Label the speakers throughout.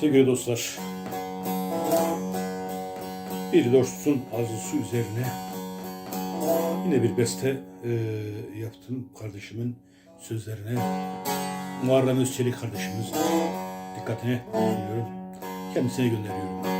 Speaker 1: Sevgili dostlar, bir dostun arzusu üzerine yine bir beste e, yaptım kardeşimin sözlerine. Muharrem Özçelik kardeşimiz dikkatine sunuyorum. Kendisine gönderiyorum.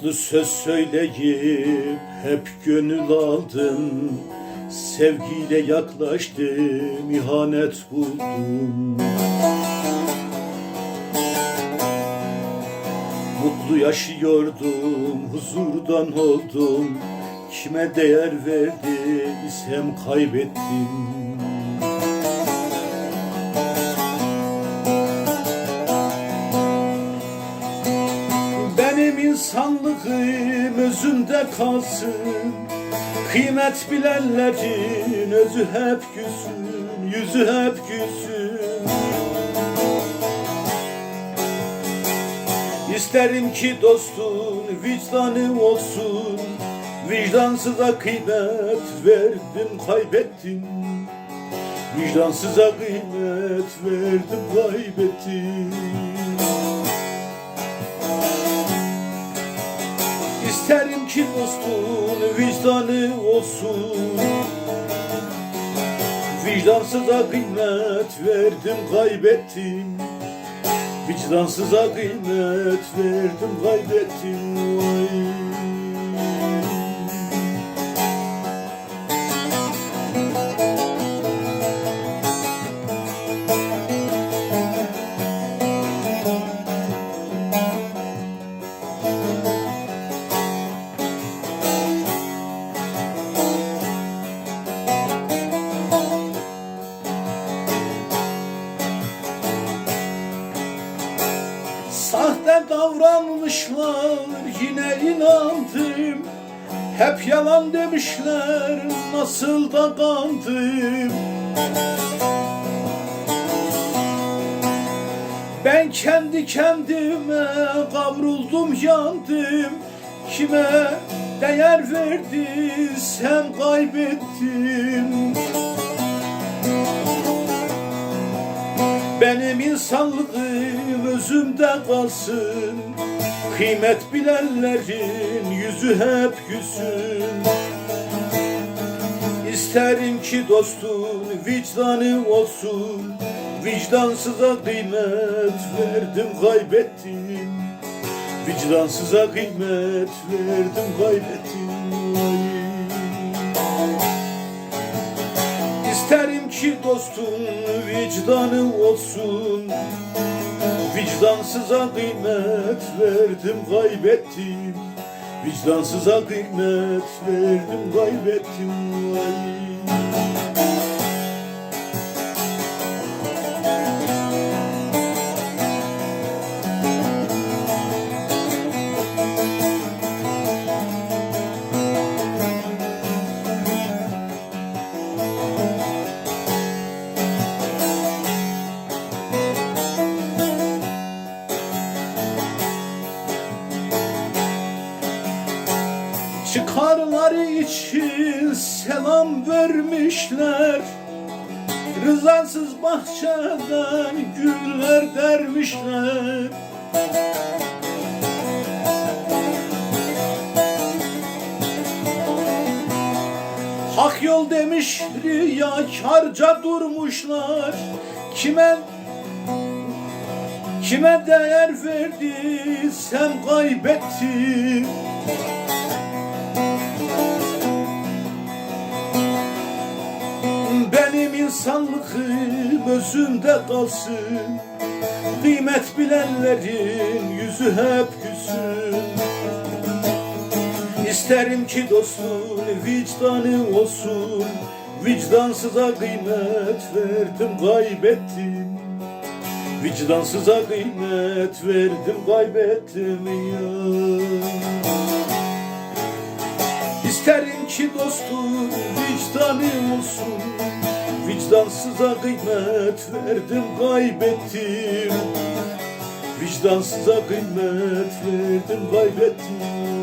Speaker 1: Tatlı söz söyleyip hep gönül aldım. Sevgiyle yaklaştım, ihanet buldum. Mutlu yaşıyordum, huzurdan oldum. Kime değer verdiysem kaybettim insanlığım özümde kalsın. Kıymet bilenlerin özü hep gülsün Yüzü hep gülsün. İsterim ki dostun vicdanı olsun. Vicdansıza kıymet verdim kaybettim. Vicdansıza kıymet verdim kaybettim ki dostun vicdanı olsun Vicdansıza kıymet verdim kaybettim Vicdansıza kıymet verdim kaybettim Vay. Davranmışlar yine inandım. Hep yalan demişler nasıl da kandım Ben kendi kendime kavruldum yandım. Kime değer verdiysem kaybettim Benim insanlığım özümde kalsın Kıymet bilenlerin yüzü hep gülsün. İsterim ki dostun vicdanı olsun. Vicdansıza kıymet verdim kaybettim. Vicdansıza kıymet verdim kaybettim. İsterim ki dostun vicdanı olsun Vicdansıza kıymet verdim kaybettim Vicdansıza kıymet verdim kaybettim Vay. Çıkarları için selam vermişler. Rızasız bahçeden güller dermişler. Hak yol demiş riyakarca durmuşlar. Kime Kime değer verdiysem kaybettim insanlığım özümde kalsın. Kıymet bilenlerin yüzü hep gülsün. İsterim ki dostun vicdanı olsun. Vicdansıza kıymet verdim kaybettim. Vicdansıza kıymet verdim kaybettim ya. İsterim ki dostum vicdanı olsun Vicdansıza kıymet verdim kaybettim. Vicdansıza kıymet verdim kaybettim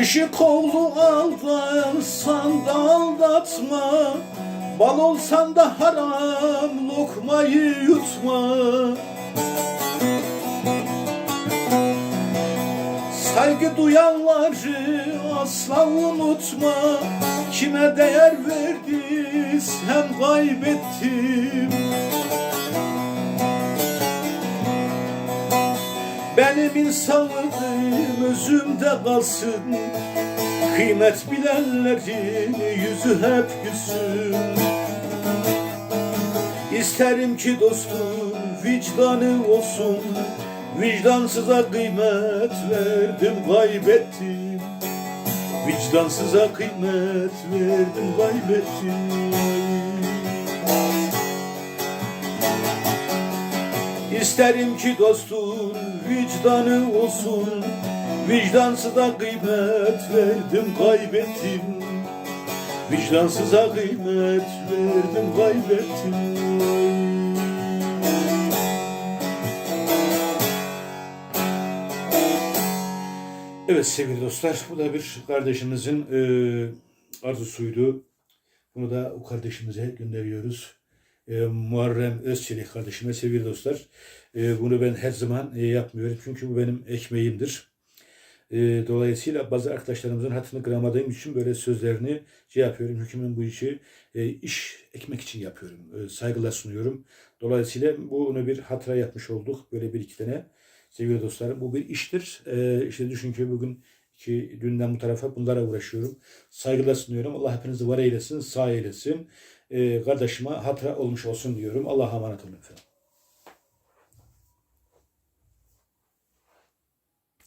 Speaker 1: Işık oğlu aldarsan da aldatma Bal olsan da haram lokmayı yutma. Saygı duyanları asla unutma. Kime değer verdiysem kaybettim. Benim insanlığım özümde kalsın. Kıymet bilenlerin yüzü hep gülsün. İsterim ki dostum vicdanı olsun. Vicdansıza kıymet verdim kaybettim. Vicdansıza kıymet verdim kaybettim. İsterim ki dostum vicdanı olsun Vicdansıza kıymet verdim kaybettim Vicdansıza kıymet verdim kaybettim Evet sevgili dostlar bu da bir kardeşimizin e, arzusuydu. Bunu da o kardeşimize gönderiyoruz e, Muharrem Özçelik kardeşime sevgili dostlar. E, bunu ben her zaman e, yapmıyorum çünkü bu benim ekmeğimdir. E, dolayısıyla bazı arkadaşlarımızın hatını kıramadığım için böyle sözlerini şey yapıyorum. Hükümün bu işi e, iş ekmek için yapıyorum. E, saygılar sunuyorum. Dolayısıyla bunu bir hatıra yapmış olduk. Böyle bir iki tane sevgili dostlarım. Bu bir iştir. E, işte düşün ki bugün ki dünden bu tarafa bunlara uğraşıyorum. Saygılar sunuyorum. Allah hepinizi var eylesin, sağ eylesin. E, kardeşime hatıra olmuş olsun diyorum. Allah'a emanet olun efendim.